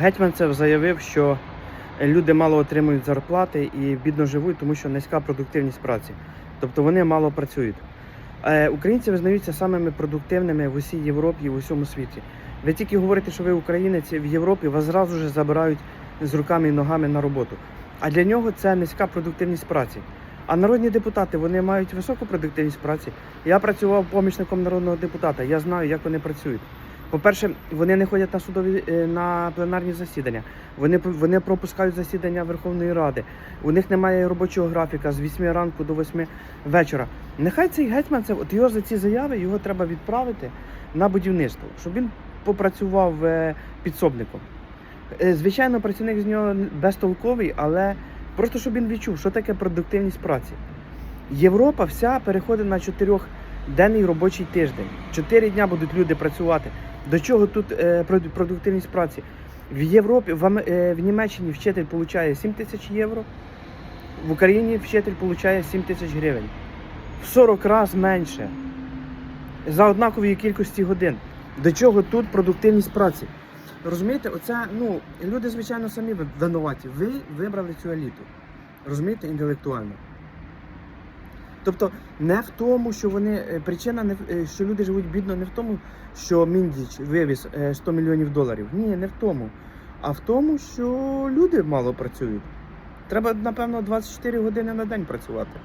Гетьманцев заявив, що люди мало отримують зарплати і бідно живуть, тому що низька продуктивність праці. Тобто вони мало працюють. Е, Українці визнаються самими продуктивними в усій Європі і в усьому світі. Ви тільки говорите, що ви українець в Європі, вас зразу ж забирають з руками і ногами на роботу. А для нього це низька продуктивність праці. А народні депутати вони мають високу продуктивність праці. Я працював помічником народного депутата. Я знаю, як вони працюють. По-перше, вони не ходять на судові е, на пленарні засідання. Вони вони пропускають засідання Верховної Ради. У них немає робочого графіка з 8 ранку до 8 вечора. Нехай цей гетьман це от його за ці заяви його треба відправити на будівництво, щоб він попрацював е, підсобником. Е, Звичайно, працівник з нього безтолковий, але просто щоб він відчув, що таке продуктивність праці. Європа вся переходить на чотирьохденний робочий тиждень. Чотири дня будуть люди працювати. До чого тут е, продуктивність праці? В Європі, в, е, в Німеччині вчитель отримує 7 тисяч євро, в Україні вчитель отримує 7 тисяч гривень. В 40 разів менше. За однакової кількості годин. До чого тут продуктивність праці? Розумієте, оце, ну, люди, звичайно, самі винуваті. Ви вибрали цю еліту. Розумієте, інтелектуально. Тобто не в тому, що вони е, причина не е, що люди живуть бідно, не в тому, що Міндіч вивіз е, 100 мільйонів доларів. Ні, не в тому. А в тому, що люди мало працюють. Треба, напевно, 24 години на день працювати.